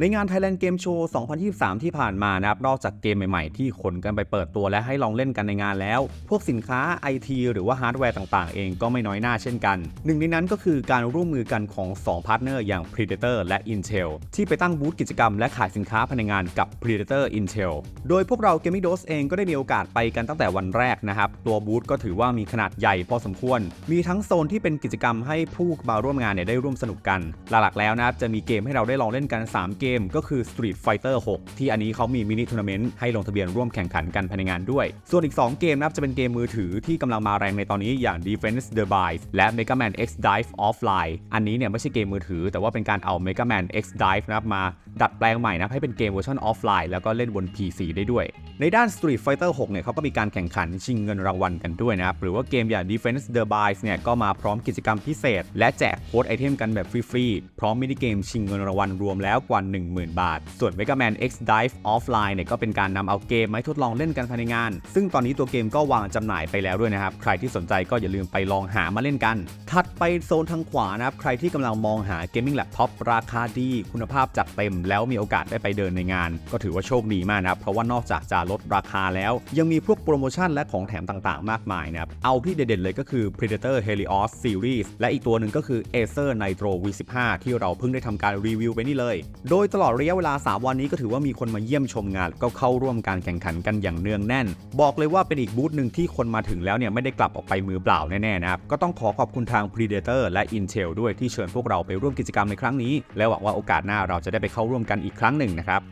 ในงาน Thailand Game Show 2023 ที่ผ่านมานะครับ นอกจากเกมใหม่ๆ ที่ขนกันไปเปิดตัวและให้ลองเล่นกันในงานแล้ว พวกสินค้า IT หรือว่าฮาร์ดแวร์ต่างๆ เองก็ไม่น้อยหน้าเช่นกัน หนึ่งในนั้นก็คือการร่วมมือกันของ 2 พาร์ทเนอร์อย่าง Predator และ Intel ที่ไปตั้งบูธกิจกรรมและขายสินค้าภายในงานกับ Predator Intel โดยพวกเรา Gaming Dose เองก็ได้มีโอกาสไปกันตั้งแต่วันแรกนะครับ ตัวบูธก็ถือว่ามีขนาดใหญ่พอสมควร มีทั้งโซนที่เป็นกิจกรรมให้ผู้มาร่วมงานเนี่ยได้ร่วมสนุกกัน หลักๆแล้วนะครับจะมีเกมให้เราได้ลองเล่นกัน 3 เกมก็คือ Street Fighter 6 ที่อันนี้เขามีมินิทัวร์นาเมนต์ให้ลงทะเบียนร่วมแข่งขันกันภายในงานด้วย ส่วนอีก 2 เกมนะครับจะเป็นเกมมือถือที่กำลังมาแรงในตอนนี้อย่าง Defense the Bind และ Mega Man X Dive Offline อันนี้เนี่ยไม่ใช่เกมมือถือ แต่ว่าเป็นการเอา Mega Man X Dive นะครับมาดัดแปลงใหม่นะให้เป็นเกมเวอร์ชันออฟไลน์แล้วก็เล่นบน PC ได้ด้วย ในด้าน Street Fighter 6 เนี่ยเขาก็มีการแข่งขันชิงเงินรางวัลกันด้วยนะครับหรือว่าเกมอย่าง Defense the Bind เนี่ยก็มาพร้อมกิจกรรมพิเศษ และแจกโค้ดไอเทมกันแบบฟรีๆพร้อมมินิเกมชิงเงินรางวัลรวมแล้วกว่า10,000 บาท ส่วน Mega Man X Dive Offline เนี่ยก็เป็นการนำเอาเกมมาทดลองเล่นกันภายในงาน ซึ่งตอนนี้ตัวเกมก็วางจำหน่ายไปแล้วด้วยนะครับ ใครที่สนใจก็อย่าลืมไปลองหามาเล่นกัน ถัดไปโซนทางขวานะครับ ใครที่กำลังมองหาเกมมิ่งแล็ปท็อปราคาดี คุณภาพจัดเต็ม แล้วมีโอกาสได้ไปเดินในงาน ก็ถือว่าโชคดีมากนะครับ เพราะว่านอกจากจะลดราคาแล้ว ยังมีพวกโปรโมชั่นและของแถมต่างๆ มากมายนะครับ เอาที่เด่นๆเลยก็คือ Predator Helios Series และอีกตัวหนึ่งก็คือ Acer Nitro V15 ที่เราเพิ่งได้ทำการรีวิวไปนี่เลย โดยยตลอดระยะเวลา 3 วันนี้ก็ถือว่ามีคนมาเยี่ยมชมงาน ก็เข้าร่วมการแข่งขันกันอย่างเนืองแน่น บอกเลยว่าเป็นอีกบูธหนึ่งที่คนมาถึงแล้วเนี่ยไม่ได้กลับออกไปมือเปล่าแน่ๆนะครับ ก็ต้องขอขอบคุณทาง Predator และ Intel ด้วยที่เชิญพวกเราไปร่วมกิจกรรมในครั้งนี้ และหวังว่าโอกาสหน้าเราจะได้ไปเข้าร่วมกันอีกครั้งหนึ่งนะครับ